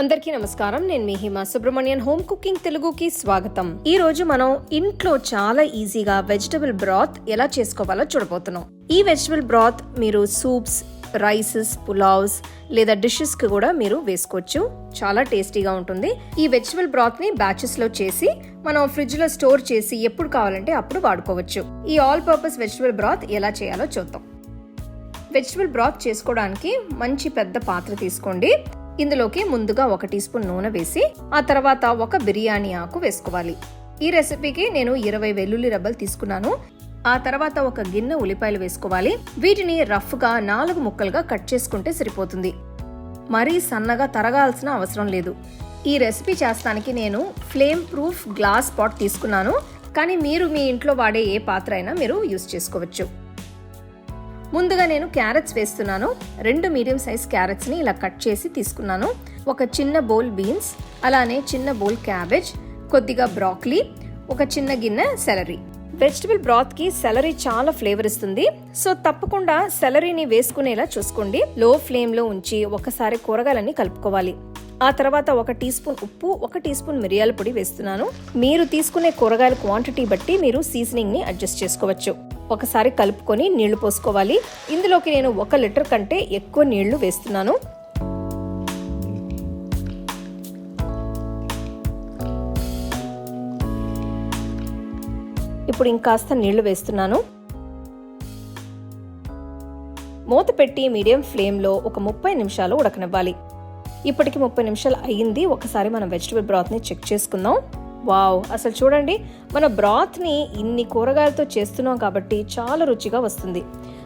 అందరికీ నమస్కారం. నేను మీ హిమ సుబ్రహ్మణ్యన్. హోమ్ కుకింగ్ తెలుగుకి స్వాగతం. ఈ రోజు మనం ఇంట్లో చాలా ఈజీగా వెజిటబుల్ బ్రాత్ ఎలా చేసుకోవాలో చూడబోతున్నాం. ఈ వెజిటబుల్ బ్రాత్ మీరు సూప్స్ రైసెస్ పులావ్స్ లేదా డిషెస్కి కూడా మీరు వేసుకోవచ్చు. చాలా టేస్టీగా ఉంటుంది. ఈ వెజిటబుల్ బ్రాత్ని బ్యాచెస్లో చేసి మనం ఫ్రిడ్జ్లో స్టోర్ చేసి ఎప్పుడు కావాలంటే అప్పుడు వాడుకోవచ్చు. ఈ ఆల్ పర్పస్ వెజిటబుల్ బ్రాత్ ఎలా చేయాలో చూద్దాం. వెజిటబుల్ బ్రాత్ చేసుకోవడానికి మంచి పెద్ద పాత్ర తీసుకోండి. ఇందులోకి ముందుగా ఒక టీ స్పూన్ నూనె వేసి ఆ తర్వాత ఒక బిర్యానీ ఆకు వేసుకోవాలి. ఈ రెసిపీకి నేను ఇరవై వెల్లుల్లి రబ్బలు తీసుకున్నాను. ఆ తర్వాత ఒక గిన్నె ఉల్లిపాయలు వేసుకోవాలి. వీటిని రఫ్గా నాలుగు ముక్కలుగా కట్ చేసుకుంటే సరిపోతుంది. మరీ సన్నగా తరగాల్సిన అవసరం లేదు. ఈ రెసిపీ చేస్తానికి నేను ఫ్లేమ్ ప్రూఫ్ గ్లాస్ పాట్ తీసుకున్నాను. కానీ మీరు మీ ఇంట్లో వాడే ఏ పాత్ర అయినా మీరు యూస్ చేసుకోవచ్చు. ముందుగా నేను క్యారెట్స్ వేస్తున్నాను. రెండు మీడియం సైజ్ క్యారెట్స్ని ఇలా కట్ చేసి తీసుకున్నాను. ఒక చిన్న బౌల్ బీన్స్ అలానే చిన్న బౌల్ క్యాబేజ్ కొద్దిగా బ్రాక్లీ ఒక చిన్న గిన్నె సెలరీ. వెజిటబుల్ బ్రాత్కి సెలరీ చాలా ఫ్లేవర్ ఇస్తుంది. సో తప్పకుండా సెలరీని వేసుకునేలా చూసుకోండి. లో ఫ్లేమ్లో ఉంచి ఒకసారి కూరగాయలన్నీ కలుపుకోవాలి. ఆ తర్వాత ఒక టీ స్పూన్ ఉప్పు ఒక టీ స్పూన్ మిరియాల పొడి వేస్తున్నాను. మీరు తీసుకునే కూరగాయల క్వాంటిటీ బట్టి మీరు సీజనింగ్ని అడ్జస్ట్ చేసుకోవచ్చు. ఒకసారి కలుపుకొని నీళ్ళు పోసుకోవాలి. ఇందులోకి నేను ఒక లీటర్ కంటే ఎక్కువ నీళ్ళు వేస్తున్నాను. ఇప్పుడు ఇంకాస్త నీళ్ళు వేస్తున్నాను. మూత పెట్టి మీడియం ఫ్లేమ్లో ఒక ముప్పై నిమిషాలు ఉడకనివ్వాలి. ఇప్పటికి ముప్పై నిమిషాలు అయ్యింది. ఒకసారి మనం వెజిటబుల్ బ్రాత్ని చెక్ చేసుకుందాం. వావ్ అసలు చూడండి మన బ్రాత్ని ఇన్ని కూరగాయలతో చేస్తున్నాం కాబట్టి చాలా రుచిగా వస్తుంది.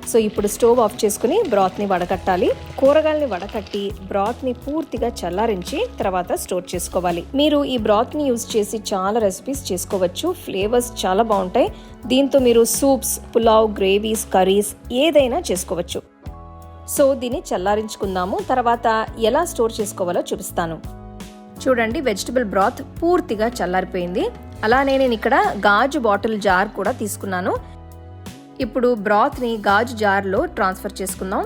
సో ఇప్పుడు స్టవ్ ఆఫ్ చేసుకుని బ్రాత్ని వడకట్టాలి. కూరగాయలని వడకట్టి బ్రాత్ని పూర్తిగా చల్లారించి తర్వాత స్టోర్ చేసుకోవాలి. మీరు ఈ బ్రాత్ని యూజ్ చేసి చాలా రెసిపీస్ చేసుకోవచ్చు. ఫ్లేవర్స్ చాలా బాగుంటాయి. దీంతో మీరు సూప్స్ పులావ్ గ్రేవీస్ కర్రీస్ ఏదైనా చేసుకోవచ్చు. సో దీన్ని చల్లారించుకుందాము. తర్వాత ఎలా స్టోర్ చేసుకోవాలో చూపిస్తాను. చూడండి వెజిటబుల్ బ్రాత్ పూర్తిగా చల్లారిపోయింది. అలానే నేను ఇక్కడ గాజు బాటిల్ జార్ కూడా తీసుకున్నాను. ఇప్పుడు బ్రాత్ని గాజు జార్లో ట్రాన్స్ఫర్ చేసుకుందాం.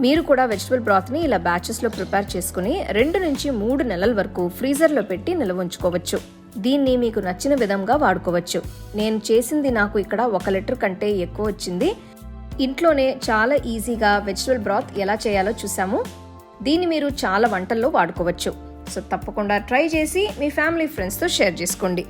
మీరు కూడా వెజిటబుల్ బ్రాత్ని ఇలా బ్యాచెస్లో ప్రిపేర్ చేసుకుని రెండు నుంచి మూడు నెలల వరకు ఫ్రీజర్లో పెట్టి నిల్వ ఉంచుకోవచ్చు. దీన్ని మీకు నచ్చిన విధంగా వాడుకోవచ్చు. నేను చేసింది నాకు ఇక్కడ ఒక లీటర్ కంటే ఎక్కువ వచ్చింది. ఇంట్లోనే చాలా ఈజీగా వెజిటబుల్ బ్రాత్ ఎలా చేయాలో చూసాము దీన్ని మీరు చాలా వంటల్లో వాడుకోవచ్చు. సో తప్పకుండా ట్రై చేసి మీ ఫ్యామిలీ ఫ్రెండ్స్తో షేర్ చేసుకోండి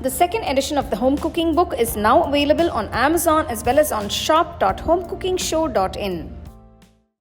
The second edition of the home cooking book is now available on Amazon as well as on shop.homecookingshow.in.